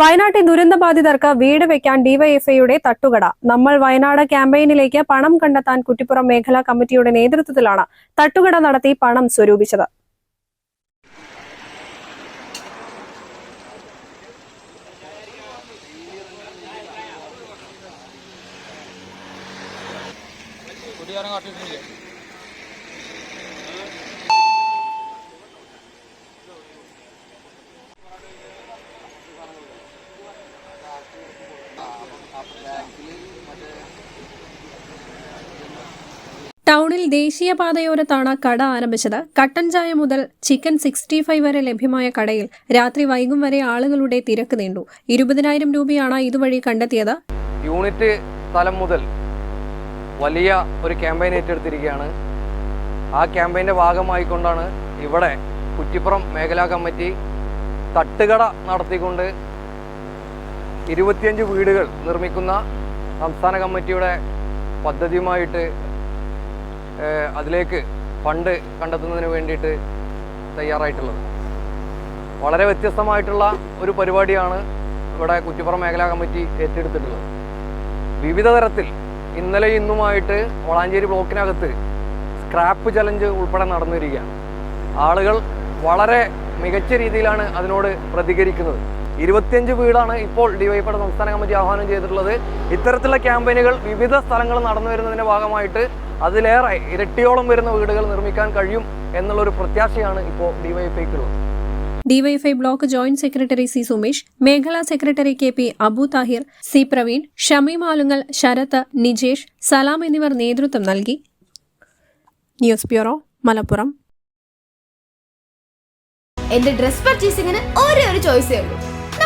വയനാട്ടിൽ ദുരന്തബാധിതർക്ക് വീട് വെക്കാൻ ഡിവൈഎഫ്ഐയുടെ തട്ടുകട. നമ്മൾ വയനാട് ക്യാമ്പയിനിലേക്ക് പണം കണ്ടെത്താൻ കുറ്റിപ്പുറം മേഖലാ കമ്മിറ്റിയുടെ നേതൃത്വത്തിലാണ് തട്ടുകട നടത്തി പണം സ്വരൂപിച്ചത്. ടൗണിൽ ദേശീയപാതയോരത്താണ് കട ആരംഭിച്ചത് കട്ടൻ ചായ മുതൽ ചിക്കൻ സിക്സ്റ്റി ഫൈവ് വരെ ലഭ്യമായ കടയിൽ രാത്രി വൈകും വരെ ആളുകളുടെ തിരക്ക് നീണ്ടു. ഇരുപതിനായിരം രൂപയാണ് ഇതുവഴി കണ്ടെത്തിയത്. യൂണിറ്റ് തലം മുതൽ വലിയ ഒരു ക്യാമ്പയിൻ ഏറ്റെടുത്തിരിക്കുകയാണ്. ആ ക്യാമ്പയിന്റെ ഭാഗമായിക്കൊണ്ടാണ് ഇവിടെ കുറ്റിപ്പുറം മേഖലാ കമ്മിറ്റി തട്ടുകട നടത്തിക്കൊണ്ട് ഇരുപത്തിയഞ്ച് വീടുകൾ നിർമ്മിക്കുന്ന സംസ്ഥാന കമ്മിറ്റിയുടെ പദ്ധതിയുമായിട്ട് അതിലേക്ക് ഫണ്ട് കണ്ടെത്തുന്നതിന് വേണ്ടിയിട്ട് തയ്യാറായിട്ടുള്ളത്. വളരെ വ്യത്യസ്തമായിട്ടുള്ള ഒരു പരിപാടിയാണ് ഇവിടെ കുറ്റിപ്പുറം മേഖലാ കമ്മിറ്റി ഏറ്റെടുത്തിട്ടുള്ളത്. വിവിധ തരത്തിൽ ഇന്നലെ ഇന്നുമായിട്ട് വളാഞ്ചേരി ബ്ലോക്കിനകത്ത് സ്ക്രാപ്പ് ചലഞ്ച് ഉൾപ്പെടെ നടന്നിരിക്കുകയാണ്. ആളുകൾ വളരെ മികച്ച രീതിയിലാണ് അതിനോട് പ്രതികരിക്കുന്നത്. ഇരുപത്തിയഞ്ച് വീടാണ് ഇപ്പോൾ ഡിവൈഫയുടെ സംസ്ഥാന കമ്മിറ്റി ആഹ്വാനം ചെയ്തിട്ടുള്ളത്. ഇത്തരത്തിലുള്ള ക്യാമ്പയിനുകൾ വിവിധ സ്ഥലങ്ങൾ നടന്നു വരുന്നതിന്റെ ഭാഗമായിട്ട് അതിലേറെ ഇരട്ടിയോളം വരുന്ന വീടുകൾ നിർമ്മിക്കാൻ കഴിയും എന്നുള്ളൊരു പ്രത്യാശയാണ് ഇപ്പോൾ ഡിവൈഫൈക്കുള്ളത് DYFI block joint secretary C Sumesh മേഖലാ secretary K P Abu Thahir C Praveen Shameem Alungal Sharath Nijesh Salam എന്നിവർ നേതൃത്വം നൽകി. News bureau Malappuram. എന്റെ ഡ്രസ് പർച്ചേസിംഗിന് ഒരേ ഒരു ചോയ്സേ ഉള്ളൂ.